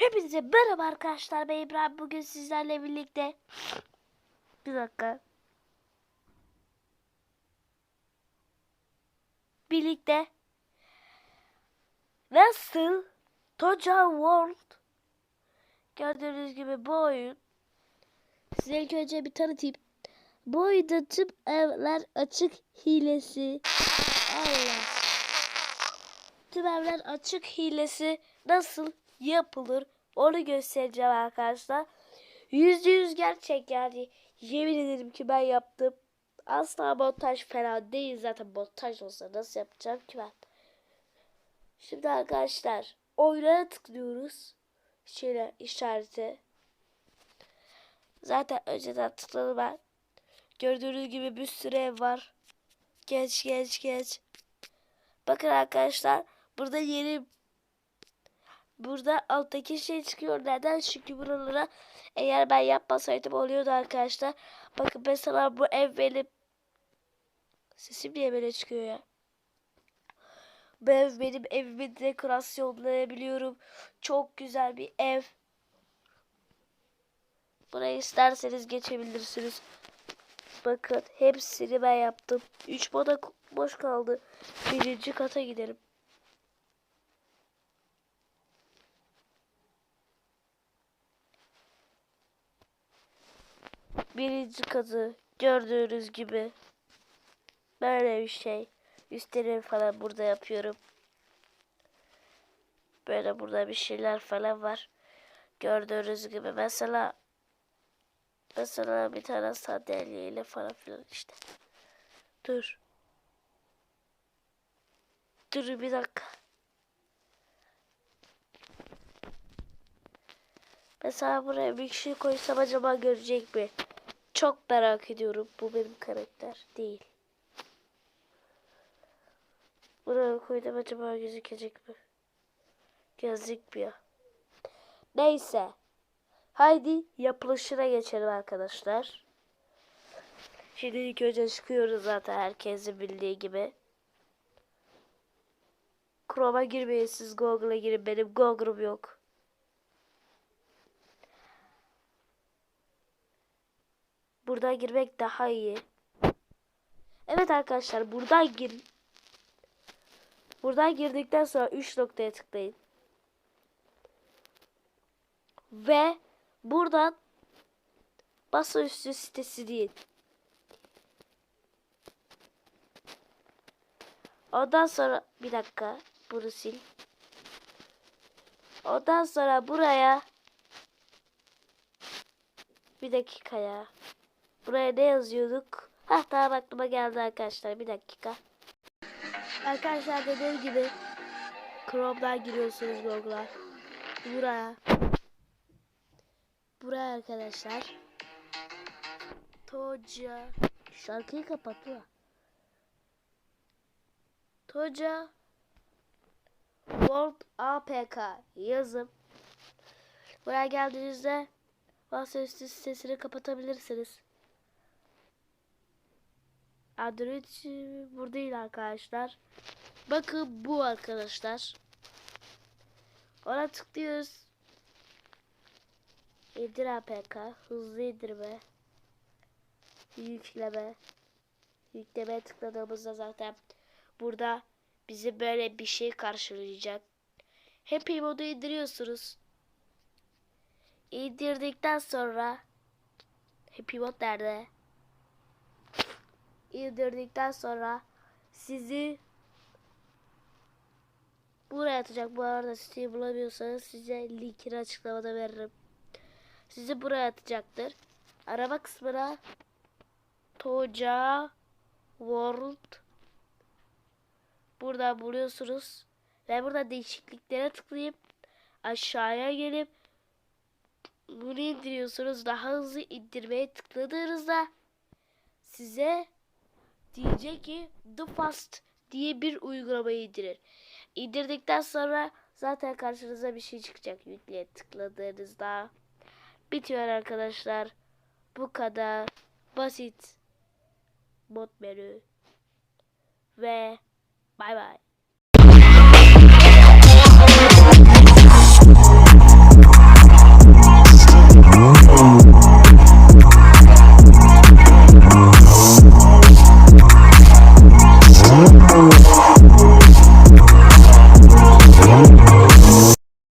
Hepinize merhaba arkadaşlar. Ben İbrahim. Bugün sizlerle birlikte... Bir dakika. Birlikte... Nasıl? Toca World. Gördüğünüz gibi bu oyun. Size ilk önce bir tanıtayım. Bu oyunda tüm evler açık hilesi. Allah. Tüm evler açık hilesi nasıl yapılır onu göstereceğim arkadaşlar. Yüzde yüz gerçek yani. Yemin ederim ki ben yaptım. Asla montaj falan değil zaten montaj olsa nasıl yapacağım ki ben. Şimdi arkadaşlar oyuna tıklıyoruz. Şöyle işareti. Zaten önceden tıkladım ben. Gördüğünüz gibi bir sürü ev var. Geç geç geç. Bakın arkadaşlar burada yeni burada alttaki şey çıkıyor. Neden? Çünkü buralara eğer ben yapmasaydım oluyordu arkadaşlar. Bakın mesela bu ev benim sesim niye böyle çıkıyor ya? Bu ev benim evimin dekorasyonlayabiliyorum. Çok güzel bir ev. Burayı isterseniz geçebilirsiniz. Bakın hepsini ben yaptım. 3 moda boş kaldı. Birinci kata gidelim. Birinci katı gördüğünüz gibi böyle bir şey. Üstleri falan burada yapıyorum. Böyle burada bir şeyler falan var. Gördüğünüz gibi mesela mesela bir tane sandalyeyle falan filan işte. Dur. Dur bir dakika. Mesela buraya bir kişi koysam acaba görecek mi? Çok merak ediyorum. Bu benim karakter değil. Buraya koydum acaba gözükecek mi? Gözükmüyor. Neyse. Haydi yapılışına geçelim arkadaşlar. Şimdi ilk önce çıkıyoruz zaten herkesin bildiği gibi. Chrome'a girmeyin siz Google'a girin. Benim Google'um yok. Buradan girmek daha iyi. Evet arkadaşlar buradan gir. Buradan girdikten sonra 3 noktaya tıklayın. Ve buradan masaüstü sitesi değil. Ondan sonra bir dakika bunu sil. Ondan sonra buraya bir dakika ya. Buraya ne yazıyorduk? Hah tamam aklıma geldi arkadaşlar. Bir dakika. Arkadaşlar dediğim gibi Chrome'dan giriyorsunuz Google'a. Buraya. Buraya arkadaşlar. Toca. Şarkıyı kapattı. Toca World APK yazıp buraya geldiğinizde masaüstü sitesini kapatabilirsiniz. Adres burada değil arkadaşlar. Bakın bu arkadaşlar. Ona tıklıyoruz. İndir APK. Hızlı indirme. Yükleme. Yüklemeye tıkladığımızda zaten burada bizi böyle bir şey karşılayacak. Happy modu indiriyorsunuz. İndirdikten sonra Happy mod nerede? İndirdikten sonra sizi buraya atacak. Bu arada siteyi bulamıyorsanız size linkini açıklamada veririm. Sizi buraya atacaktır. Arama kısmına Toca World burada buluyorsunuz. Ve burada değişikliklere tıklayıp aşağıya gelip bunu indiriyorsunuz. Daha hızlı indirmeye tıkladığınızda size diyecek ki The Fast diye bir uygulamayı indirir. İndirdikten sonra zaten karşınıza bir şey çıkacak yükleye tıkladığınızda. Bitiyor arkadaşlar. Bu kadar basit mod menü. Ve bay bay.